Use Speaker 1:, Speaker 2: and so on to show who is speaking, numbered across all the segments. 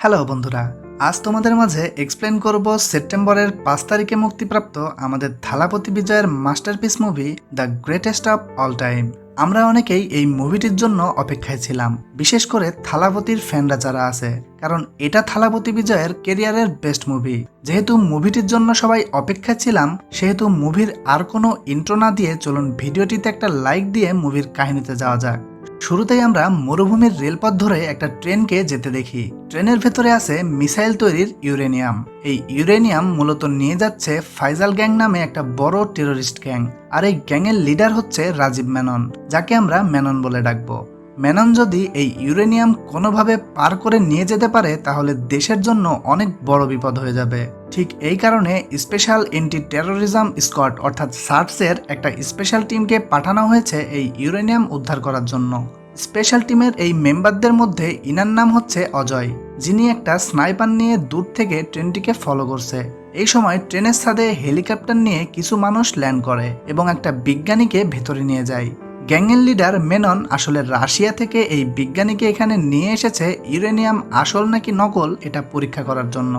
Speaker 1: Hello বন্ধুরা, আজ তোমাদের মাঝে এক্সপ্লেন করব সেপ্টেম্বরের পাঁচ তারিখে মুক্তিপ্রাপ্ত আমাদের থালাপতি বিজয়ের masterpiece movie the greatest of all time আমরা অনেকেই এই মুভিটির জন্য অপেক্ষায় ছিলাম, বিশেষ করে থালাপতির ফ্যানরা যারা আছে, কারণ এটা থালাপতি বিজয়ের কেরিয়ারের বেস্ট মুভি যেহেতু মুভিটির জন্য সবাই অপেক্ষায় ছিলাম, সেহেতু মুভির আর কোনো ইন্ট্রো না দিয়ে চলুন ভিডিওটিতে একটা লাইক দিয়ে মুভির কাহিনীতে যাওয়া যাক। শুরুতেই আমরা মরুভূমির রেলপথ ধরে একটা ট্রেনকে যেতে দেখি। ট্রেনের ভেতরে আছে মিসাইল তৈরির ইউরেনিয়াম। এই ইউরেনিয়াম মূলত নিয়ে যাচ্ছে ফাইজাল গ্যাং নামে একটা বড় টেরোরিস্ট গ্যাং, আর এই গ্যাংয়ের লিডার হচ্ছে রাজীব মেনন, যাকে আমরা মেনন বলে ডাকবো। মেনন যদি এই ইউরেনিয়াম কোনোভাবে পার করে নিয়ে যেতে পারে, তাহলে দেশের জন্য অনেক বড় বিপদ হয়ে যাবে। ঠিক এই কারণে স্পেশাল এন্টি টেরোরিজম স্কোয়াড অর্থাৎ সার্টসের একটা স্পেশাল টিমকে পাঠানো হয়েছে এই ইউরেনিয়াম উদ্ধার করার জন্য। স্পেশাল টিমের এই মেম্বারদের মধ্যে ইনার নাম হচ্ছে অজয়, যিনি একটা স্নাইপার নিয়ে দূর থেকে ট্রেনটিকে ফলো করছে। এই সময় ট্রেনের ছাদে হেলিকপ্টার নিয়ে কিছু মানুষ ল্যান্ড করে এবং একটা বিজ্ঞানীকে ভেতরে নিয়ে যায়। গ্যাংয়ের লিডার মেনন আসলে রাশিয়া থেকে এই বিজ্ঞানীকে এখানে নিয়ে এসেছে ইউরেনিয়াম আসল নাকি নকল, এটা পরীক্ষা করার জন্য।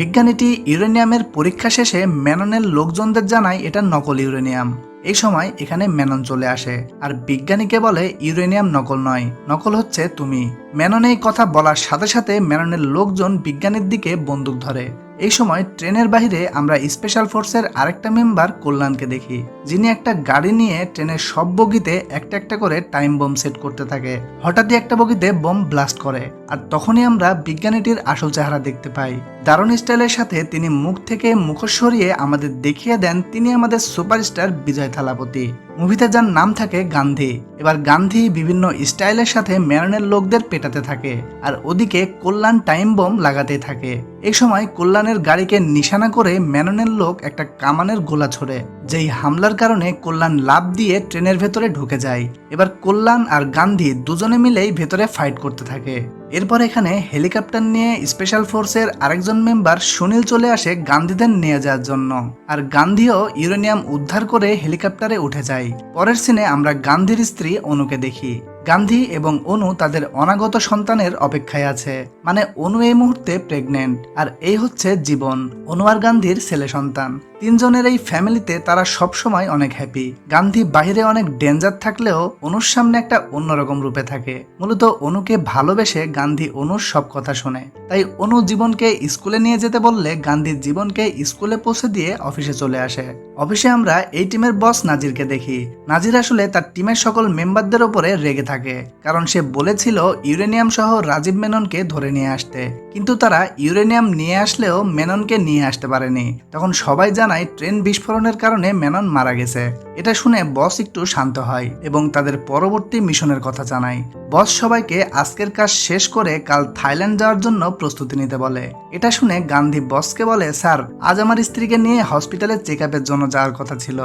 Speaker 1: বিজ্ঞানীটি ইউরেনিয়ামের পরীক্ষা শেষে ম্যাননের লোকজনদের জানায় এটা নকল ইউরেনিয়াম। এই সময় এখানে ম্যানন চলে আসে। আর বিজ্ঞানীকে বলে ইউরেনিয়াম নকল নয়, নকল হচ্ছে তুমি। মেনন এই কথা বলার সাথে সাথে মেননের লোকজন বিজ্ঞানীর দিকে বন্দুক ধরে। এই সময় ট্রেনের বাইরে আমরা স্পেশাল ফোর্সের আরেকটা মেম্বার কল্যাণকে দেখি, যিনি একটা গাড়ি নিয়ে ট্রেনের সব বগিতে একটা একটা করে টাইম বোম সেট করতে থাকে। হঠাৎই একটা বগিতে বোম ব্লাস্ট করে, আর তখনই আমরা বিজ্ঞানীটির আসল চেহারা দেখতে পাই। দারুণ স্টাইলের সাথে তিনি মুখ থেকে মুখোশ সরিয়ে আমাদের দেখিয়ে দেন তিনি আমাদের সুপারস্টার বিজয় থালাপতি। মুভিতে যার নাম থাকে গান্ধী। এবার গান্ধী বিভিন্ন স্টাইলের সাথে মেরনের লোকদের পেটাতে থাকে আর ওদিকে কল্যাণ টাইম বোম লাগাতে থাকে। এই সময় কল্যাণের গাড়িকে নিশানা করে মেননের লোক একটা কামানের গোলা ছোড়ে, যেই হামলার কারণে কল্যাণ লাভ দিয়ে ট্রেনের ভেতরে ঢুকে যায়। এবার কল্যাণ আর গান্ধী দুজনে মিলেই ভেতরে ফাইট করতে থাকে। এরপর এখানে হেলিকপ্টার নিয়ে স্পেশাল ফোর্সের আরেকজন মেম্বার সুনীল চলে আসে গান্ধীদের নিয়ে যাওয়ার জন্য। আর গান্ধীও ইউরেনিয়াম উদ্ধার করে হেলিকপ্টারে উঠে যায়। পরের সিনে আমরা গান্ধীর স্ত্রী অনুকে দেখি। গান্ধী এবং অনু তাদের অনাগত সন্তানের অপেক্ষায় আছে। মানে অনু এই মুহূর্তে প্রেগনেন্ট আর এই হচ্ছে জীবন। অনু আর গান্ধীর ছেলে সন্তান। তিনজনের এই ফ্যামিলিতে তারা সব সময় অনেক হ্যাপি গান্ধী বাইরে অনেক ডেঞ্জার থাকলেও অনুর সামনে একটা অন্যরকম রূপে থাকে। মূলত অনুকে ভালোবেসে গান্ধী অনুর সব কথা শোনে। তাই অনু জীবনকে স্কুলে নিয়ে যেতে বললে গান্ধীর জীবনকে স্কুলে পৌঁছে দিয়ে অফিসে চলে আসে। অফিসে আমরা এই টিমের বস নাজিরকে দেখি। নাজির আসলে তার টিমের সকল মেম্বারদের ওপরে রেগে থাকে। কারণ সে বলেছিল ইউরেনিয়াম সহ রাজীব মেননকে ধরে নিয়ে আসতে। কিন্তু তারা ইউরেনিয়াম নিয়ে আসলেও মেননকে নিয়ে আসতে পারেনি। তখন সবাই জানায় ট্রেন বিস্ফোরণের কারণে মেনন মারা গেছে। এটা শুনে বস একটু শান্ত হয় এবং তাদের পরবর্তী মিশনের কথা জানায়। বস সবাইকে আজকের কাজ শেষ করে কাল থাইল্যান্ড যাওয়ার জন্য প্রস্তুতি নিতে বলে। এটা শুনে গান্ধী বসকে বলে, স্যার, আজ আমার স্ত্রীকে নিয়ে হসপিটালে চেক আপের জন্য যাওয়ার কথা ছিল।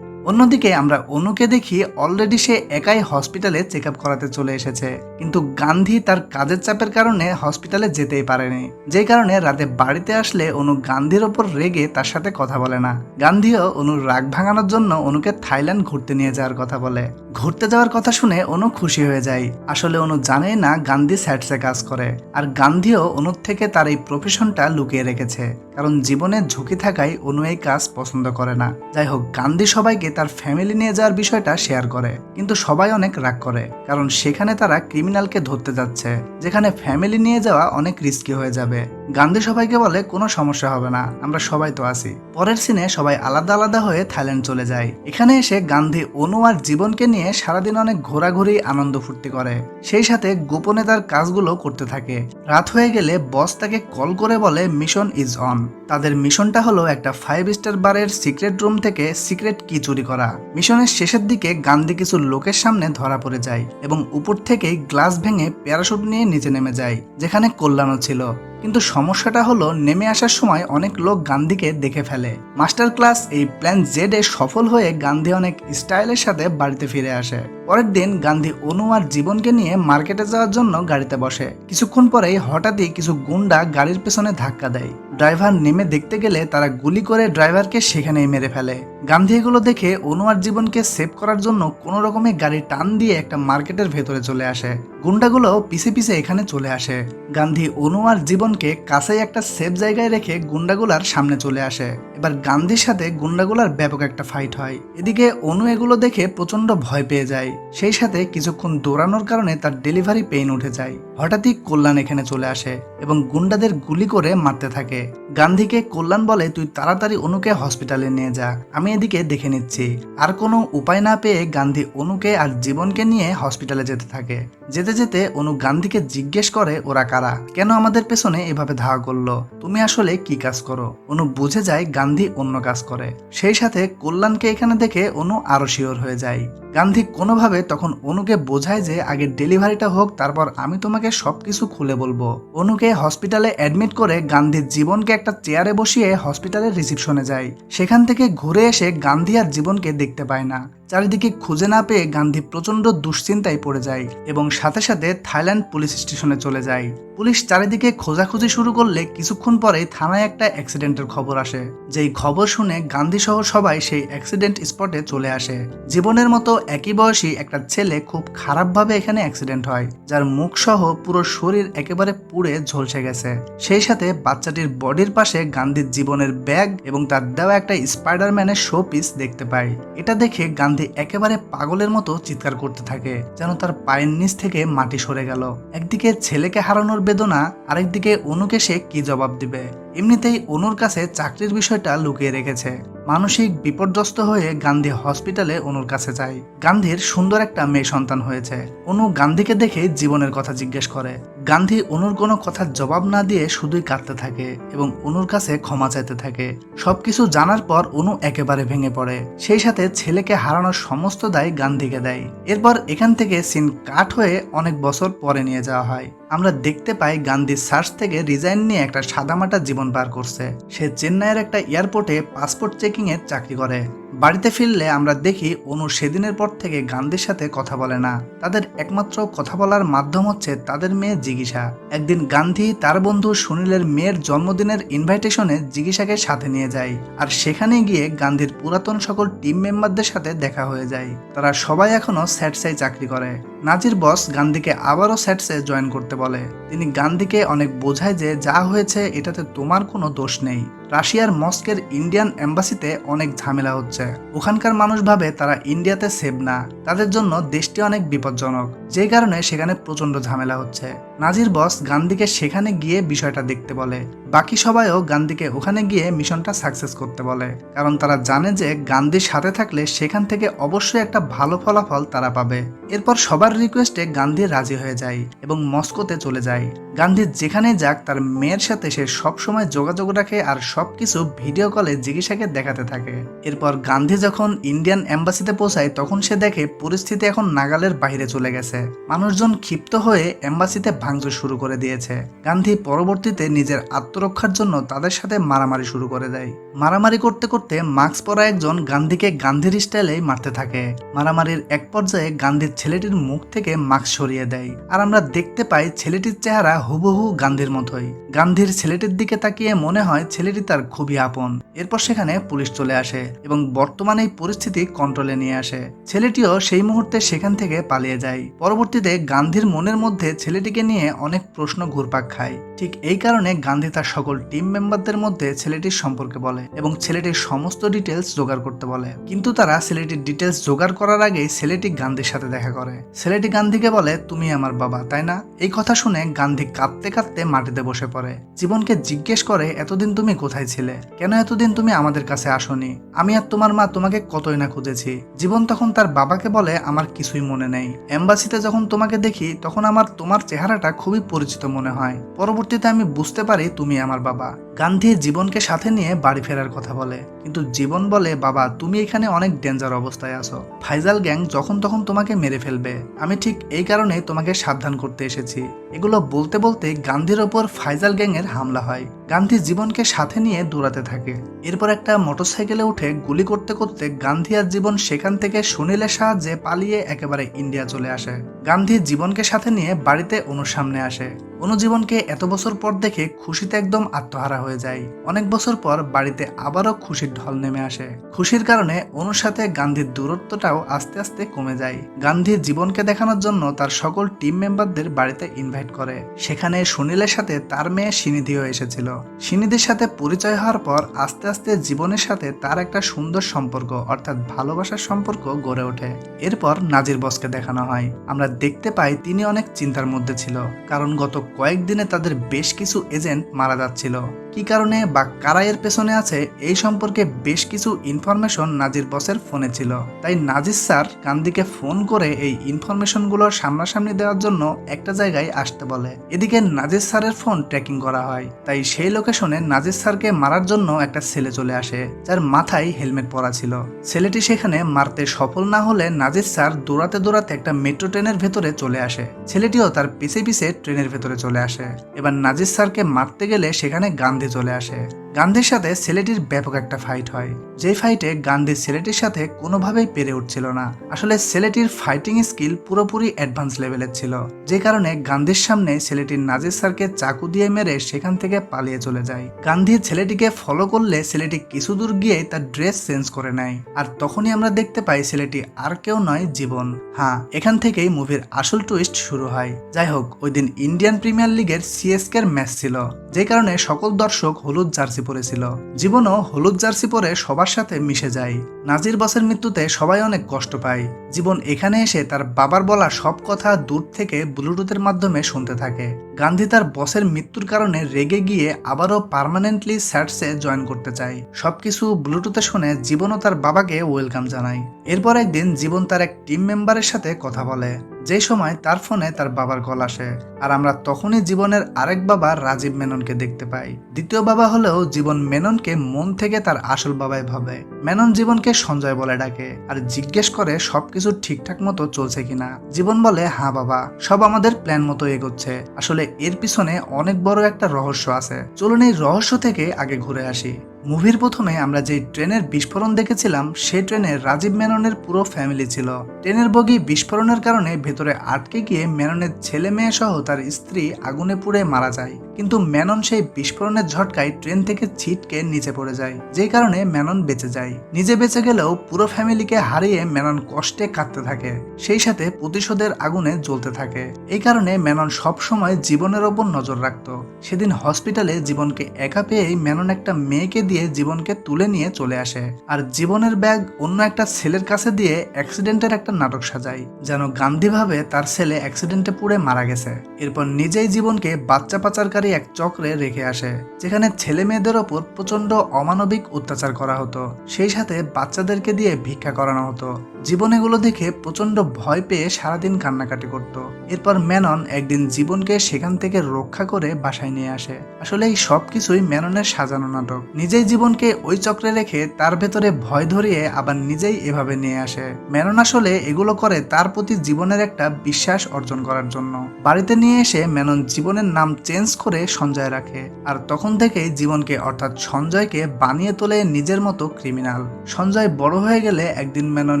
Speaker 1: অন্যদিকে আমরা অনুকে দেখি অলরেডি সে একাই হসপিটালে চেক আপ করাতে চলে এসেছে। কিন্তু গান্ধী তার কাজের চাপের কারণে হসপিটালে যেতেই পারেনি। যে কারণে রাতে বাড়িতে আসলে অনু গান্ধীর ওপর রেগে তার সাথে কথা বলে না। গান্ধীও অনুর রাগ ভাঙানোর জন্য অনুকে থাইল্যান্ড ঘুরতে নিয়ে যাওয়ার কথা বলে। ঘুরতে যাওয়ার কথা শুনে অনু খুশি হয়ে যায়। আসলে অনু জানে না গান্ধী স্যাটসে কাজ করে। আর গান্ধীও অনুর থেকে তার এই প্রফেশনটা লুকিয়ে রেখেছে। কারণ জীবনে ঝুঁকি থাকায় অনু এই কাজ পছন্দ করে না। যাই হোক গান্ধী সবাইকে তার ফ্যামিলি নিয়ে যাওয়ার বিষয়টা শেয়ার করে। কিন্তু সবাই অনেক রাগ করে, কারণ সেখানে তারা ক্রিমিনালকে ধরতে যাচ্ছে, যেখানে ফ্যামিলি নিয়ে যাওয়া অনেক রিস্কি হয়ে যাবে। গান্ধী সবাইকে বলে, কোনো সমস্যা হবে না, আমরা সবাই তো আছি। পরের সিনে সবাই আলাদা আলাদা হয়ে থাইল্যান্ড চলে যায়। এখানে এসে গান্ধী অনু আর জীবনকে নিয়ে সারাদিন অনেক ঘোরাঘুরি, আনন্দ ফুর্তি করে। সেই সাথে গোপনে তার কাজগুলো করতে থাকে। রাত হয়ে গেলে বস তাকে কল করে বলে মিশন ইজ অন তাদের মিশনটা হলো একটা ফাইভ স্টার বারের সিক্রেট রুম থেকে সিক্রেট কি চুরি করা। মিশনের শেষের দিকে গান্ধী কিছু লোকের সামনে ধরা পড়ে যায় এবং উপর থেকেই গ্লাস ভেঙে প্যারাশুট নিয়ে নিচে নেমে যায়, যেখানে কল্যাণও ছিল। কিন্তু সমস্যাটা হলো নেমে আসার সময় অনেক লোক গান্ধীকে দেখে ফেলে। মাস্টার ক্লাস এই প্ল্যান জেড এ সফল হয়ে গান্ধী অনেক স্টাইলের সাথে বাড়িতে ফিরে আসে। পরের দিন গান্ধী অনু আর জীবনকে নিয়ে মার্কেটে যাওয়ার জন্য গাড়িতে বসে। কিছুক্ষণ পরেই হঠাৎই কিছু গুন্ডা গাড়ির পেছনে ধাক্কা দেয়। ড্রাইভার নেমে দেখতে গেলে তারা গুলি করে ড্রাইভারকে সেখানেই মেরে ফেলে। গান্ধী এগুলো দেখে অনুয়ার জীবনকে সেভ করার জন্য কোনো রকমে গাড়ি টান দিয়ে একটা মার্কেটের ভেতরে চলে আসে। গুন্ডাগুলো পিছে পিছে এখানে চলে আসে। গান্ধী অনুয়ার জীবনকে কাছেই একটা সেফ জায়গায় রেখে গুন্ডাগুলার সামনে চলে আসে। এবার গান্ধীর সাথে গুন্ডাগুলার ব্যাপক একটা ফাইট হয়। এদিকে অনু এগুলো দেখে প্রচণ্ড ভয় পেয়ে যায়। সেই সাথে কিছুক্ষণ দৌড়ানোর কারণে তার ডেলিভারি পেইন উঠে যায়। হঠাৎই কল্যাণ এখানে চলে আসে এবং গুন্ডাদের গুলি করে মারতে থাকে। গান্ধীকে কল্যাণ বলে, তুই তাড়াতাড়ি অনুকে হসপিটালে নিয়ে যা। আমি এদিকে দেখে নিচ্ছি। আর কোনো উপায় না পেয়ে গান্ধী অনুকে আর জীবনকে নিয়ে হসপিটালে যেতে থাকে। যেতে যেতে অনু গান্ধীকে জিজ্ঞেস করে, ওরা কারা? কেন আমাদের পেছনে এভাবে ধাওয়া করল? তুমি আসলে কি কাজ করো? অনু বুঝে যায়, গান্ধী অন্য কাজ করে। সেই সাথে কল্যাণকে এখানে দেখে অনু আরও শিওর হয়ে যায়। গান্ধী কোনোভাবে তখন অনুকে বোঝায় যে, আগে ডেলিভারিটা হোক, তারপর আমি তোমাকে সবকিছু খুলে বলব। অনুকে হসপিটালে অ্যাডমিট করে গান্ধীর জীবনকে একটা চেয়ারে বসিয়ে হসপিটালের রিসিপশনে যায়। সেখান থেকে ঘুরে এসে গান্ধী আর জীবনকে দেখতে পায় না। চারিদিকে খুঁজে না পেয়ে গান্ধী প্রচণ্ড দুশ্চিন্তায় পড়ে যায় এবং সাথে সাথে থাইল্যান্ড পুলিশ স্টেশনে চলে যায়। পুলিশ চারিদিকে খোঁজাখুঁজি শুরু করলে কিছুক্ষণ পরে থানায় একটা অ্যাক্সিডেন্টের খবর আসে। যেই খবর শুনে গান্ধী সহ সবাই সেই অ্যাক্সিডেন্ট স্পটে চলে আসে। জীবনের মতো একই বয়সী একটা ছেলে খুব খারাপভাবে এখানে অ্যাক্সিডেন্ট হয়, যার মুখ সহ পুরো শরীর একেবারে পুড়ে ঝলসে গেছে। সেই সাথে বাচ্চাটির বডির পাশে গান্ধীর জীবনের ব্যাগ এবং তার দেওয়া একটা স্পাইডারম্যানের শো পিস দেখতে পায় এটা দেখে গান্ধী একেবারে পাগলের মতো চিৎকার করতে থাকে, যেন তার পায়ের নিচ থেকে মাটি সরে গেল। একদিকে ছেলেকে হারানোর বেদনা, আরেকদিকে অনুকে সে কি জবাব দিবে? এমনিতেই অনুর কাছে চাকরির বিষয়টা লুকিয়ে রেখেছে। মানসিক বিপর্যস্ত হয়ে গান্ধী হসপিটালে অনুর কাছে যায়। গান্ধীর সুন্দর একটা মেয়ে সন্তান হয়েছে। অনু গান্ধীকে দেখে জীবনের কথা জিজ্ঞেস করে। গান্ধী অনুর কোনো কথার জবাব না দিয়ে শুধুই কাঁদতে থাকে এবং অনুর কাছে ক্ষমা চাইতে থাকে। সবকিছু জানার পর অনু একেবারে ভেঙে পড়ে। সেই সাথে ছেলেকে হারানোর সমস্ত দায় গান্ধীকে দেয়। এরপর এখান থেকে সিন কাট হয়ে অনেক বছর পরে নিয়ে যাওয়া হয়। আমরা দেখতে পাই গান্ধী সার্চ থেকে রিজাইন নিয়ে একটা সাদামাটা জীবন পার করছে। সে চেন্নাইয়ের একটা এয়ারপোর্টে পাসপোর্ট চেকিং এর চাকরি করে। বাড়িতে ফিরলে আমরা দেখি অনু সেদিনের পর থেকে গান্ধীর সাথে কথা বলে না। তাদের একমাত্র কথা বলার মাধ্যম হচ্ছে তাদের মেয়ে জিজ্ঞাসা একদিন গান্ধী তার বন্ধু সুনীলের মেয়ের জন্মদিনের ইনভাইটেশনে জিজ্ঞাসাকে সাথে নিয়ে যায় আর সেখানে গিয়ে গান্ধীর পুরাতন সকল টিম মেম্বারদের সাথে দেখা হয়ে যায়। তারা সবাই এখনও স্যাটসাই চাকরি করে। নাজির বস গান্ধীকে আবারও স্যাটসে জয়েন করতে বলে। তিনি গান্ধীকে অনেক বোঝায় যে যা হয়েছে এটাতে তোমার কোনো দোষ নেই। রাশিয়ার মস্কের ইন্ডিয়ান এম্বাসিতে অনেক ঝামেলা হচ্ছে। ওখানকার মানুষ ভাবে তারা ইন্ডিয়াতে সেভ না। তাদের জন্য দেশটি অনেক বিপজ্জনক। যে কারণে সেখানে প্রচণ্ড ঝামেলা হচ্ছে। নাজির বস গান্ধীকে সেখানে গিয়ে বিষয়টা দেখতে বলে। বাকি সবাইও গান্ধীকে ওখানে গিয়ে মিশনটা সাকসেস করতে বলে। কারণ তারা জানে যে গান্ধীর সাথে থাকলে সেখান থেকে অবশ্যই একটা ভালো ফলাফল তারা পাবে। এরপর সবার রিকোয়েস্টে গান্ধী রাজি হয়ে যায় এবং মস্কোতে চলে যায়। গান্ধী যেখানে যাক, তার মেয়ের সাথে সে সবসময় যোগাযোগ রাখে আর সবকিছু ভিডিও কলে জিজ্ঞাসাকে দেখাতে থাকে। এরপর গান্ধী যখন ইন্ডিয়ান এম্বাসিতে পৌঁছায়, তখন সে দেখে পরিস্থিতি এখন নাগালের বাইরে চলে গেছে। মানুষজন ক্ষিপ্ত হয়ে এম্বাসিতে ভাঙচুর শুরু করে দিয়েছে। গান্ধী পরবর্তীতে নিজের আত্মরক্ষার জন্য তাদের সাথে মারামারি শুরু করে দেয়। মারামারি করতে করতে মাস্ক পরা একজন গান্ধীকে গান্ধীর স্টাইলে মারতে থাকে। মারামারির এক পর্যায়ে গান্ধীর ছেলেটির মুখ থেকে মাস্ক সরিয়ে দেয়। আর আমরা দেখতে পাই ছেলেটির চেহারা হুবহু গান্ধীর মতোই। গান্ধীর ছেলেটির দিকে তাকিয়ে মনে হয় ছেলেটি তার খুবই আপন। এরপর সেখানে পুলিশ চলে আসে এবং বর্তমানে এই পরিস্থিতি কন্ট্রোলে নিয়ে আসে। ছেলেটিও সেই মুহূর্তে সেখান থেকে পালিয়ে যায়। পরবর্তীতে গান্ধীর মনের মধ্যে ছেলেটিকে নিয়ে অনেক প্রশ্ন ঘুরপাক খায়। ঠিক এই কারণে গান্ধী তার সকল টিম মেম্বারদের মধ্যে ছেলেটির সম্পর্কে বলে এবং ছেলেটির সমস্ত ডিটেলস জোগাড় করতে বলে। কিন্তু তারা ছেলেটির ডিটেলস জোগাড় করার আগেই ছেলেটি গান্ধীর সাথে দেখা করে। ছেলেটি গান্ধীকে বলে, তুমি আমার বাবা, তাই না? এই কথা শুনে গান্ধী কাঁদতে কাঁদতে মাটিতে বসে পড়ে। জীবনকে জিজ্ঞেস করে, এতদিন তুমি কোথায় ছিলে? কেন এতদিন তুমি আমাদের কাছে আসনি? আমি আর তোমার মা তোমাকে কতই না খুঁজেছি? জীবন তখন তার বাবাকে বলে, আমার কিছুই মনে নেই। এম্বাসিতে যখন তোমাকে দেখি, তখন আমার তোমার চেহারাটা খুবই পরিচিত মনে হয়। পরবর্তীতে আমি বুঝতে পারি, তুমি আমার বাবা। গান্ধী জীবনকে সাথে নিয়ে বাড়ি ফেরার কথা বলে। কিন্তু জীবন বলে, বাবা, তুমি এখানে অনেক ডেঞ্জার অবস্থায় আছো। ফাইজাল গ্যাং যখন তখন তোমাকে মেরে ফেলবে। আমি ঠিক এই কারণে তোমাকে সাবধান করতে এসেছি। এগুলো বলতে বলতে গান্ধীর ওপর ফাইজাল গ্যাংয়ের হামলা হয়। গান্ধী জীবনকে সাথে নিয়ে দৌড়াতে থাকে। এরপর একটা মোটরসাইকেলে উঠে গুলি করতে করতে গান্ধী আর জীবন সেখান থেকে সুনীলের সাহায্যে পালিয়ে একেবারে ইন্ডিয়া চলে আসে। গান্ধী জীবনকে সাথে নিয়ে বাড়িতে অনুর সামনে আসে। অনুজীবনকে এত বছর পর দেখে খুশিতে একদম আত্মহারা হয়ে যায়। অনেক বছর পর বাড়িতে আবারও খুশির ঢল নেমে আসে। খুশির কারণে অনুর সাথে গান্ধীর দূরত্বটাও আস্তে আস্তে কমে যায়। গান্ধী জীবনকে দেখানোর জন্য তার সকল টিম মেম্বারদের বাড়িতে ইনভাইট করে। সেখানে সুনীলের সাথে তার মেয়ে সিনিধিও এসেছিল। সিনিধির সাথে পরিচয় হওয়ার পর আস্তে আস্তে জীবনের সাথে তার একটা সুন্দর সম্পর্ক, অর্থাৎ ভালোবাসার সম্পর্ক গড়ে ওঠে। এরপর নাজির বসকে দেখানো হয়। আমরা দেখতে পাই তিনি অনেক চিন্তার মধ্যে ছিল, কারণ গত কয়েকদিনে তাদের বেশ কিছু এজেন্ট মারা যাচ্ছিল। কি কারণে বা কারা এর পেছনে আছে, এই সম্পর্কে বেশ কিছু ইনফরমেশন নাজির বসের ফোনে ছিল। তাই নাজির স্যার কান্দিকে ফোন করে এই ইনফরমেশনগুলো সামনাসামনি দেওয়ার জন্য একটা জায়গায় আসতে বলে। এদিকে নাজির স্যারের ফোন ট্র্যাকিং করা হয়। তাই সেই লোকেশনে নাজির স্যারকে মারার জন্য একটা ছেলে চলে আসে, যার মাথায় হেলমেট পরা ছিল। ছেলেটি সেখানে মারতে সফল না হলে নাজির স্যার দৌড়াতে দৌড়াতে একটা মেট্রো ট্রেনের ভেতরে চলে আসে। ছেলেটিও তার পিছে পিছে ট্রেনের ভেতরে চলে আসে। এবার নাজির স্যারকে মারতে গেলে সেখানে গান্ধী চলে আসে। গান্ধীর সাথে ছেলেটির ব্যাপক একটা ফাইট হয়। যে ফাইটে গান্ধী ছেলেটির সাথে কোনোভাবেই পেরে উঠছিল না। আসলে ছেলেটির ফাইটিং স্কিল পুরোপুরি অ্যাডভান্স লেভেলের ছিল। যে কারণে গান্ধীর সামনে ছেলেটির নাজির স্যারকে চাকু দিয়ে মেরে সেখান থেকে পালিয়ে চলে যায়। গান্ধী ছেলেটিকে ফলো করলে ছেলেটি কিছু দূর গিয়ে তার ড্রেস চেঞ্জ করে নেয়। আর তখনই আমরা দেখতে পাই ছেলেটি আর কেউ নয়, জীবন। হ্যাঁ এখান থেকেই মুভির আসল টুইস্ট শুরু হয়। যাই হোক, ওই দিন ইন্ডিয়ান প্রিমিয়ার লিগের সিএসকের ম্যাচ ছিল। যে কারণে সকল দর্শক হলুদ জার্সি পরেছিল জীবনও হলুদ জার্সি পরে সবার সাথে মিশে যায়। নাজির বসের মৃত্যুতে সবাই অনেক কষ্ট পায়। জীবন এখানে এসে তার বাবার বলা সব কথা দূর থেকে ব্লুটুথের মাধ্যমে শুনতে থাকে। গান্ধী তার বসের মৃত্যুর কারণে রেগে গিয়ে আবারও পার্মানেন্টলি স্যাটসে জয়েন করতে চায়। সবকিছু ব্লুটুথে শুনে জীবনও তার বাবাকে ওয়েলকাম জানায়। এরপর একদিন জীবন তার এক টিম মেম্বারের সাথে কথা বলে। যে সময় তার ফোনে তার বাবার কল আসে। আর আমরা তখনই জীবনের আরেক বাবা রাজীব মেননকে দেখতে পাই। দ্বিতীয় বাবা হলেও জীবন মেননকে মন থেকে তার আসল বাবাই ভাবে। মেনন জীবনকে সঞ্জয় বলে ডাকে আর জিজ্ঞেস করে সবকিছু ঠিকঠাক মতো চলছে কিনা। জীবন বলে হ্যাঁ বাবা, সব আমাদের প্ল্যান মতো এগোচ্ছে। আসলে এর পিছনে অনেক বড় একটা রহস্য আছে। চলুন এই রহস্য থেকে আগে ঘুরে আসি। মুভির প্রথমে আমরা যে ট্রেনের বিস্ফোরণ দেখেছিলাম সেই ট্রেনে রাজীব মেননের পুরো ফ্যামিলি ছিল। ট্রেনের বগি বিস্ফোরণের কারণে ভেতরে আটকে গিয়ে মেননের ছেলে মেয়ে সহ তার স্ত্রী আগুনে পুড়ে মারা যায়। কিন্তু মেনন সেই বিস্ফোরণের ঝটকায় ট্রেন থেকে ছিটকে নিচে পড়ে যায়, যে কারণে মেনন বেঁচে যায়। নিজে বেঁচে গেলেও পুরো ফ্যামিলিকে হারিয়ে মেনন কষ্টে কাঁদতে থাকে, সেই সাথে প্রতিশোধের আগুনে জ্বলতে থাকে। এই কারণে মেনন সব সময় জীবনের ওপর নজর রাখত। সেদিন হসপিটালে জীবনকে একা পেয়েই মেনন একটা মেয়েকে দিয়ে জীবনকে তুলে নিয়ে চলে আসে। আর জীবনের ব্যাগ অন্য একটা ছেলের কাছে দিয়ে অ্যাক্সিডেন্টের একটা নাটক সাজায়, যেন গান্ধী ভাবে তার ছেলে অ্যাক্সিডেন্টে পুড়ে মারা গেছে। এরপর নিজেই জীবনকে বাচ্চা পাচারকারী এক চক্রে রেখে আসে, যেখানে ছেলে মেয়েদের ওপর প্রচণ্ড অমানবিক অত্যাচার করা হতো। সেই সাথে বাচ্চাদেরকে দিয়ে ভিক্ষা করানো হতো। জীবন এগুলো দেখে প্রচণ্ড ভয় পেয়ে সারাদিন কান্নাকাটি করত। এরপর মেনন একদিন জীবনকে সেখান থেকে রক্ষা করে বাসায় নিয়ে আসে। আসলে এই সব কিছুই মেননের সাজানো নাটক। নিজেই জীবনকে ওই চক্রে রেখে তার ভেতরে ভয় ধরিয়ে আবার নিজেই এভাবে নিয়ে আসে। মেনন আসলে এগুলো করে তার প্রতি জীবনের একটা বিশ্বাস অর্জন করার জন্য। বাড়িতে নিয়ে এসে মেনন জীবনের নাম চেঞ্জ করে সঞ্জয় রাখে আর তখন থেকেই জীবনকে অর্থাৎ সঞ্জয়কে বানিয়ে তোলে নিজের মতো ক্রিমিনাল। সঞ্জয় বড় হয়ে গেলে একদিন মেনন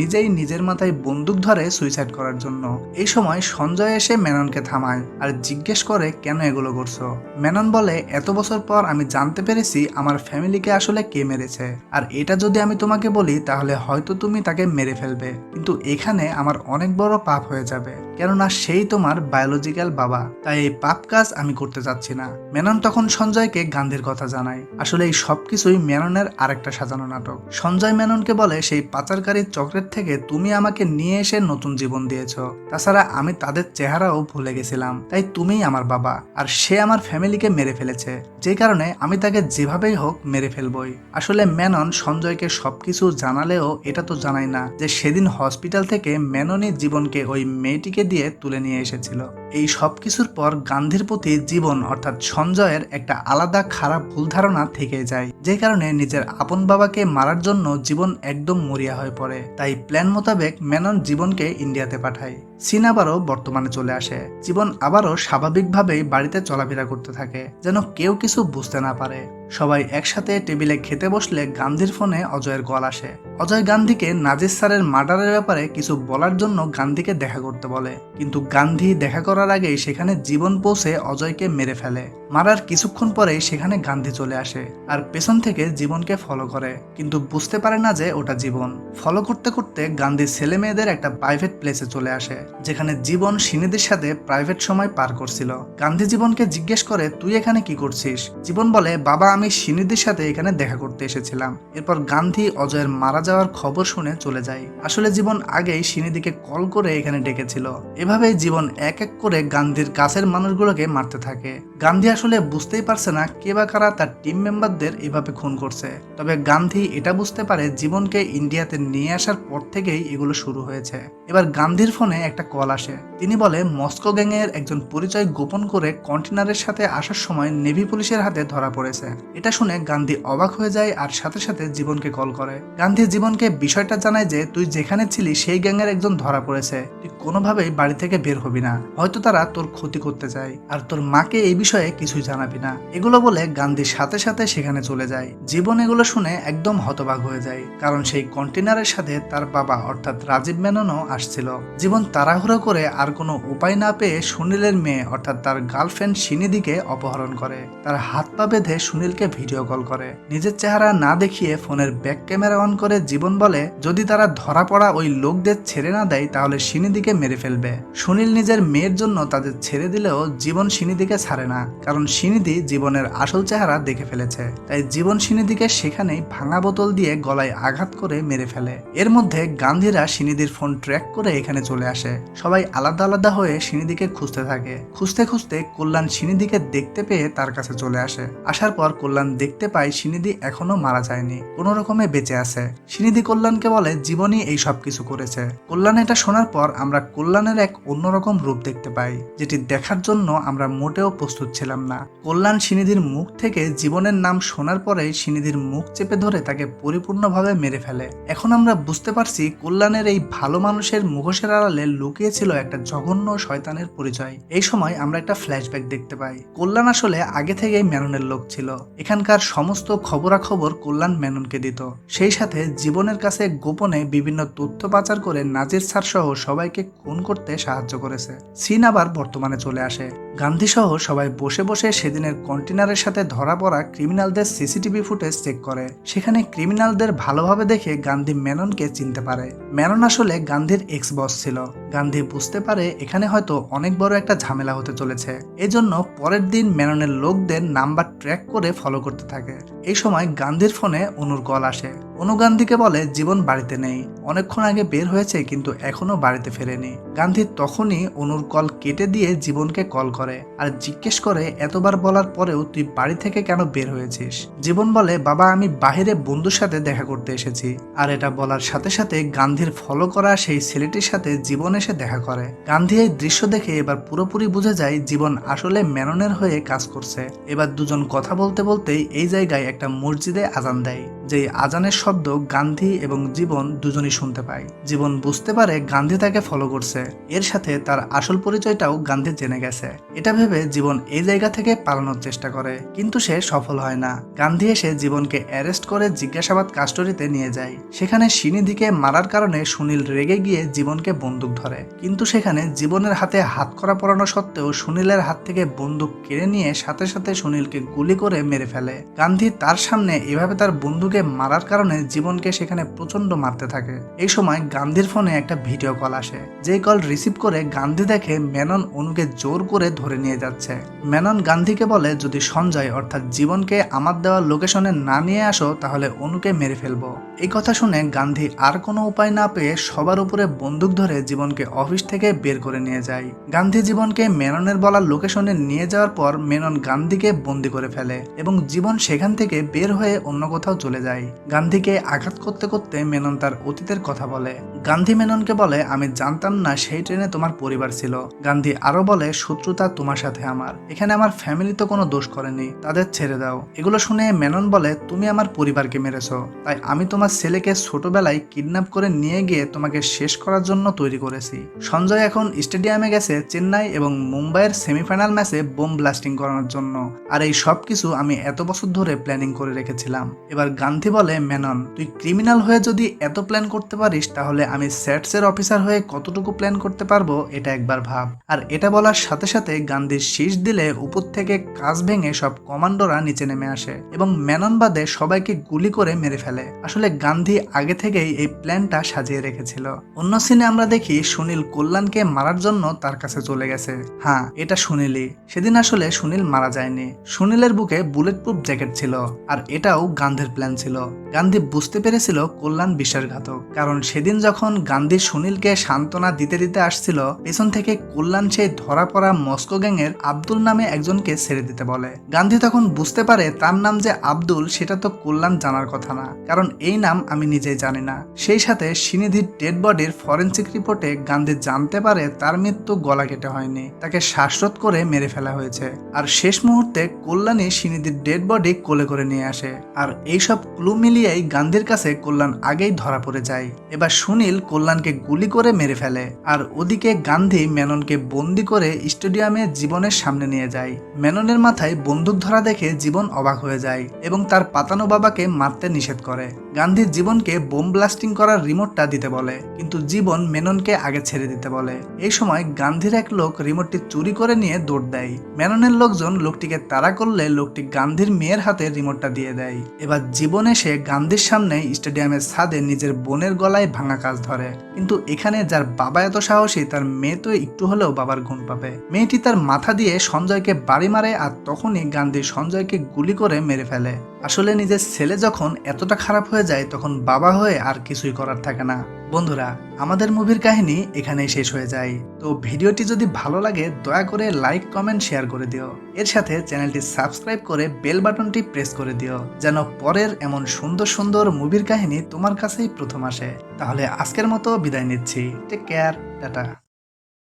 Speaker 1: নিজেই নিজের মাথায় বন্দুক ধরে সুইসাইড করার জন্য। এই সময় সঞ্জয় এসে মেননকে থামায় আর জিজ্ঞেস করে, কেন এগুলো করছ? মেনন বলে, এত বছর পর আমি জানতে পেরেছি আমার ফ্যামিলিকে আসলে কে মেরেছে? আর এটা যদি আমি তোমাকে বলি, তাহলে হয়তো তুমি তাকে মেরে ফেলবে। কিন্তু এখানে আমার অনেক বড় পাপ হয়ে যাবে। কেননা সেই তোমার বায়োলজিক্যাল বাবা। তাই এই পাপ কাজ আমি করতে চাচ্ছি না। মেনন তখন সঞ্জয়কে গান্ধীর কথা জানায়। আসলে এই সবকিছুই মেননের আরেকটা সাজানো নাটক। সঞ্জয় মেননকে বলে, সেই পাচারকারীর চক্রের থেকে তুমি আমাকে নিয়ে এসে নতুন জীবন দিয়েছ। তাছাড়া আমি তাদের চেহারাও ভুলে গেছিলাম। তাই তুমিই আমার বাবা। আর সে আমার ফ্যামিলিকে মেরে ফেলেছে। যে কারণে আমি তাকে যেভাবেই হোক মেরে ফেলবই। আসলে মেনন সঞ্জয়কে সবকিছু জানালেও এটা তো জানাই না যে সেদিন হসপিটাল থেকে মেননই জীবনকে ওই মেয়েটিকে দিয়ে তুলে নিয়ে এসেছিল। এই সব কিছুর পর গান্ধীর প্রতি জীবন অর্থাৎ সঞ্জয়ের একটা আলাদা খারাপ ভুল ধারণা থেকে যায়, যে কারণে নিজের আপন বাবাকে মারার জন্য জীবন একদম মরিয়া হয়ে পড়ে। তাই প্ল্যান মোতাবেক মেনন জীবনকে ইন্ডিয়াতে পাঠায়। সিন আবারও বর্তমানে চলে আসে। জীবন আবারও স্বাভাবিকভাবেই বাড়িতে চলাফেরা করতে থাকে, যেন কেউ কিছু বুঝতে না পারে। সবাই একসাথে টেবিলে খেতে বসলে গান্ধীর ফোনে অজয়ের কল আসে। অজয় গান্ধীকে নাজির স্যারের মার্ডারের ব্যাপারে কিছু বলার জন্য গান্ধীকে দেখা করতে বলে। কিন্তু গান্ধী দেখা করার আগেই সেখানে জীবন পৌঁছে অজয়কে মেরে ফেলে। মারার কিছুক্ষণ পরেই সেখানে গান্ধী চলে আসে আর পেছন থেকে জীবনকে ফলো করে। কিন্তু বুঝতে পারে না যে ওটা জীবন। ফলো করতে করতে গান্ধী ছেলে মেয়েদের একটা প্রাইভেট প্লেসে চলে আসে। যেখানে জীবন সিনিদের সাথে প্রাইভেট সময় পার করছিল। গান্ধী জীবনকে জিজ্ঞেস করে, তুই এখানে কি করছিস? জীবন বলে, বাবা, আমি সিনিদের সাথে এখানে দেখা করতে এসেছিলাম। এরপর গান্ধী অজয়ের মারা যাওয়ার খবর শুনে চলে যায়। আসলে জীবন আগেই সিনিদিকে কল করে এখানে ডেকেছিল। এভাবেই জীবন এক এক করে গান্ধীর কাছের মানুষগুলোকে মারতে থাকে। গান্ধী আসলে বুঝতেই পারছে না কে বা কারা তার টিম মেম্বারদের এভাবে খুন করছে। তবে গান্ধী এটা বুঝতে পারে জীবনকে ইন্ডিয়াতে নিয়ে আসার পর থেকেই এগুলো শুরু হয়েছে। এবার গান্ধীর ফোনে একটা কল আসে। তিনি বলে, মস্কো গ্যাংয়ের একজন পরিচয় গোপন করে কন্টেনারের সাথে আসার সময় নেভি পুলিশের হাতে ধরা পড়েছে। এটা শুনে গান্ধী অবাক হয়ে যায় আর সাথে সাথে জীবনকে কল করে। গান্ধী জীবনকে বিষয়টা জানায় যে, তুই যেখানে ছিলি সেই গ্যাংয়ের একজন ধরা পড়েছে। তুই কোনোভাবেই বাড়ি থেকে বের হবি না। হয়তো তারা তোর ক্ষতি করতে চায়। আর তোর মাকে এই বিষয়ে কিছুই জানাবি না। এগুলো বলে গান্ধী সাথে সাথে সেখানে চলে যায়। জীবন এগুলো শুনে একদম হতবাক হয়ে যায়। কারণ সেই কন্টেনারের সাথে তার বাবা, অর্থাৎ রাজীব মেননও আসছিল। জীবন তাড়াহুড়ো করে আর কোনো উপায় না পেয়ে সুনীলের মেয়ে, অর্থাৎ তার গার্লফ্রেন্ড সিনিদিকে অপহরণ করে। তার হাত পা বেঁধে সুনীলকে ভিডিও কল করে। নিজের চেহারা না দেখিয়ে ফোনের ব্যাক ক্যামেরা অন করে জীবন বলে, যদি তারা ধরা পড়া ওই লোকদের ছেড়ে না দেয়, তাহলে সিনিদিকে মেরে ফেলবে। সুনীল নিজের মেয়ের জন্য তাদের ছেড়ে দিলেও জীবন সিনিদিকে ছাড়ে না। কারণ সিনিধি জীবনের আসল চেহারা দেখে ফেলেছে। তাই জীবন সিনিদিকে সেখানেই ভাঙা বোতল দিয়ে গলায় আঘাত করে মেরে ফেলে। এর মধ্যে গান্ধীরা সিনিদির ফোন ট্র্যাক করে এখানে চলে আসে। সবাই আলাদা আলাদা হয়ে সিনিদিকে খুঁজতে থাকে। খুঁজতে খুঁজতে কল্যাণ সিনিদিকে দেখতে পেয়ে তার কাছে চলে আসে। আসার পর কল্যাণ দেখতে পায় সিনিধি এখনও মারা যায়নি, কোনো রকমে বেঁচে আছে। সিনিধি কল্যাণকে বলে, জীবনই এই সব কিছু করেছে। কল্যাণ এটা শোনার পর আমরা কল্যাণের এক অন্যরকম রূপ দেখতে পাই, যেটি দেখার জন্য আমরা মোটেও প্রস্তুত ছিলাম না। কল্যাণ সিনিধির মুখ থেকে জীবনের নাম শোনার পরেই সিনিধির মুখ চেপে ধরে তাকে পরিপূর্ণভাবে মেরে ফেলে। এখন আমরা বুঝতে পারছি কল্যাণের এই ভালো মানুষের মুখোশের আড়ালে লুকিয়ে ছিল একটা জঘন্য শয়তানের পরিচয়। এই সময় আমরা একটা ফ্ল্যাশব্যাক দেখতে পাই। কল্যাণ আসলে আগে থেকেই মেননের লোক ছিল। এখানকার সমস্ত খবরাখবর কল্যাণ মেননকে দিত। সেই সাথে জীবনের কাছে গোপনে বিভিন্ন তথ্য পাচার করে নাজির স্যার সহ সবাইকে খুন করতে সাহায্য করেছে। সিন আবার বর্তমানে চলে আসে। গান্ধী সহ সবাই বসে বসে সেদিনের কন্টেনারের সাথে ধরা পড়া ক্রিমিনালদের সিসিটিভি ফুটেজ চেক করে। সেখানে ক্রিমিনালদের ভালোভাবে দেখে গান্ধী মেননকে চিনতে পারে। মেনন আসলে গান্ধীর এক্স বস ছিল। গান্ধী বুঝতে পারে এখানে হয়তো অনেক বড় একটা ঝামেলা হতে চলেছে। এজন্য পরের দিন মেননের লোকদের নাম্বার ট্র্যাক করে ফলো করতে থাকে। এই সময় গান্ধীর ফোনে অনুর কল আসে। অনু গান্ধীকে বলে, জীবন বাড়িতে নেই। অনেকক্ষণ আগে বের হয়েছে, কিন্তু এখনও বাড়িতে ফেরেনি। গান্ধী তখনই অনুর কল কেটে দিয়ে জীবনকে কল করে আর জিজ্ঞেস করে, এতবার বলার পরেও তুই বাড়ি থেকে কেন বের হয়েছিস? জীবন বলে, বাবা, আমি বাহিরে বন্ধুর সাথে দেখা করতে এসেছি। আর এটা বলার সাথে সাথে গান্ধীর ফলো করা সেই ছেলেটির সাথে জীবন এসে দেখা করে। গান্ধী এই দৃশ্য দেখে এবার পুরোপুরি বুঝে যায়, জীবন আসলে মেননের হয়ে কাজ করছে। এবার দুজন কথা বলতে বলতেই এই জায়গায় একটা মসজিদে আজান দেয় যে আজানের শব্দ গান্ধী এবং জীবন দুজনই শুনতে পায়। জীবন বুঝতে পারে গান্ধী তাকে ফলো করছে। এর সাথে তার আসল পরিচয়টাও গান্ধী জেনে গেছে। এটা ভেবে জীবন এই জায়গা থেকে পালানোর চেষ্টা করে, কিন্তু সে সফল হয় না। গান্ধী এসে জীবনকে অ্যারেস্ট করে জিজ্ঞাসাবাদ কাস্টডিতে নিয়ে যায়। সেখানে সিনিধিকে মারার কারণে সুনীল রেগে গিয়ে জীবনকে বন্দুক ধরে। কিন্তু সেখানে জীবনের হাতে হাত করা পড়ানো সত্ত্বেও সুনীলের হাত থেকে বন্দুক কেড়ে নিয়ে সাথে সাথে সুনীলকে গুলি করে মেরে ফেলে। গান্ধী তার সামনে এভাবে তার বন্ধুকে মারার কারণে জীবনকে সেখানে প্রচণ্ড মারতে থাকে। এই সময় গান্ধীর ফোনে একটা ভিডিও কল আসে। যেই কল রিসিভ করে গান্ধী দেখে মেনন অনুকে জোর করে ধরে নিয়ে যাচ্ছে। মেনন গান্ধীকে বলে, যদি সঞ্জয় অর্থাৎ জীবনকে আমার দেওয়া লোকেশনে না নিয়ে আসো, তাহলে অনুকে মেরে ফেলব। এই কথা শুনে গান্ধী আর কোনো উপায় না পেয়ে সবার উপরে বন্দুক ধরে জীবনকে অফিস থেকে বের করে নিয়ে যায়। গান্ধী জীবনকে মেননের বলা লোকেশনে নিয়ে যাওয়ার পর মেনন গান্ধীকে বন্দি করে ফেলে এবং জীবন সেখান থেকে বের হয়ে অন্য কোথাও চলে যায়। গান্ধীকে আঘাত করতে করতে মেনন তার অতীতের কথা বলে। গান্ধী মেননকে বলে, আমি জানতাম না সেই ট্রেনে তোমার পরিবার ছিল। গান্ধী আরও বলে, শত্রুতা তোমার সাথে আমার। এখানে আমার ফ্যামিলি তো কোনো দোষ করেনি। তাদের ছেড়ে দাও। এগুলো শুনে মেনন বলে, তুমি আমার পরিবারকে মেরেছো। তাই আমি তোমার ছেলেকে ছোটবেলায় কিডন্যাপ করে নিয়ে গিয়ে তোমাকে শেষ করার জন্য তৈরি করেছি। সঞ্জয় এখন স্টেডিয়ামে গেছে চেন্নাই এবং মুম্বাইয়ের সেমিফাইনাল ম্যাচে বোম ব্লাস্টিং করানোর জন্য। আর এই সব কিছু আমি এত বছর ধরে প্ল্যানিং করে রেখেছিলাম। এবার গান্ধী বলে, মেনন, তুই ক্রিমিনাল হয়ে যদি এত প্ল্যান করতে পারিস, তাহলে আমি স্যাটসের অফিসার হয়ে কতটুকু প্ল্যান করতে পারব, এটা একবার ভাব। আর এটা বলার সাথে সাথে গান্ধীর শীষ দিলে উপর থেকে কাজ ভেঙে সব কমান্ডোরা নিচে নেমে আসে এবং মেনন বাদে সবাইকে গুলি করে মেরে ফেলে। আসলে গান্ধী আগে থেকেই এই প্ল্যানটা সাজিয়ে রেখেছিল। অন্য সিনে আমরা দেখি সুনীল কল্যাণকে মারার জন্য তার কাছে চলে গেছে। হ্যাঁ এটা সুনীলই। সেদিন আসলে সুনীল মারা যায়নি। সুনীলের বুকে বুলেট প্রুফ জ্যাকেট ছিল, আর এটাও গান্ধীর প্ল্যান ছিল। গান্ধী বুঝতে পেরেছিল কল্যাণ বিশ্বাসঘাতক, কারণ সেদিন যখন গান্ধী সুনীলকে সান্ত্বনা দিতে দিতে আসছিল, পেছন থেকে কল্যাণ সেই ধরা পড়া মস্কো গ্যাংয়ের আব্দুল নামে একজনকে ছেড়ে দিতে বলে। গান্ধী তখন বুঝতে পারে তার নাম যে আব্দুল, সেটা তো কল্যাণ জানার কথা না। কারণ এই নাম আমি নিজেই জানি না। সেই সাথে সিনিধির ডেড বডির ফরেন্সিক রিপোর্টে গান্ধী জানতে পারে তার মৃত্যু গলা কেটে হয়নি। তাকে শ্বাসরোধ করে মেরে ফেলা হয়েছে। আর শেষ মুহূর্তে কল্যাণী সিনিধির ডেড বডি কোলে করে নিয়ে আসে। আর এইসব ক্লু মিলিয়েই গান্ধীর কাছে কল্যাণ আগেই ধরা পড়ে যায়। এবার সুনীল কল্যাণকে গুলি করে মেরে ফেলে। আর ওদিকে গান্ধী মেননকে বন্দি করে স্টেডিয়ামে জীবনের সামনে নিয়ে যায়। মেননের মাথায় বন্দুক ধরা দেখে জীবন অবাক হয়ে যায় এবং তার পাতানো বাবাকে মারতে নিষেধ করে। গান্ধী জীবনকে বোম ব্লাস্টিং করার রিমোটটা দিতে বলে, কিন্তু জীবন মেননকে আগে ছেড়ে দিতে বলে। এই সময় গান্ধীর এক লোক রিমোটটি চুরি করে নিয়ে দৌড় দেয়। মেননের লোকজন লোকটিকে তাড়া করলে লোকটি গান্ধীর মেয়ের হাতে রিমোটটা দিয়ে দেয়। এবার জীবন এসে গান্ধীর সামনে স্টেডিয়ামের ছাদে নিজের বোনের গলায় ভাঙা কাজ ধরে। কিন্তু এখানে যার বাবা এত সাহসী, তার মেয়ে তো একটু হলেও বাবার গুণ পাবে। মেয়েটি তার মাথা দিয়ে সঞ্জয়কে বাড়ি মারে আর তখনই গান্ধী সঞ্জয়কে গুলি করে মেরে ফেলে। আসলে নিজের ছেলে যখন এতটা খারাপ হয়ে যায়, তখন বাবা হয়ে আর কিছুই করার থাকে না। বন্ধুরা, আমাদের মুভির কাহিনী এখানেই শেষ হয়ে যায়। তো ভিডিওটি যদি ভালো লাগে, দয়া করে লাইক, কমেন্ট, শেয়ার করে দিও। এর সাথে চ্যানেলটি সাবস্ক্রাইব করে বেল বাটনটি প্রেস করে দিও, যেন পরের এমন সুন্দর সুন্দর মুভির কাহিনী তোমার কাছেই প্রথম আসে। তাহলে আজকের মতো বিদায় নিচ্ছি। Take care, tata.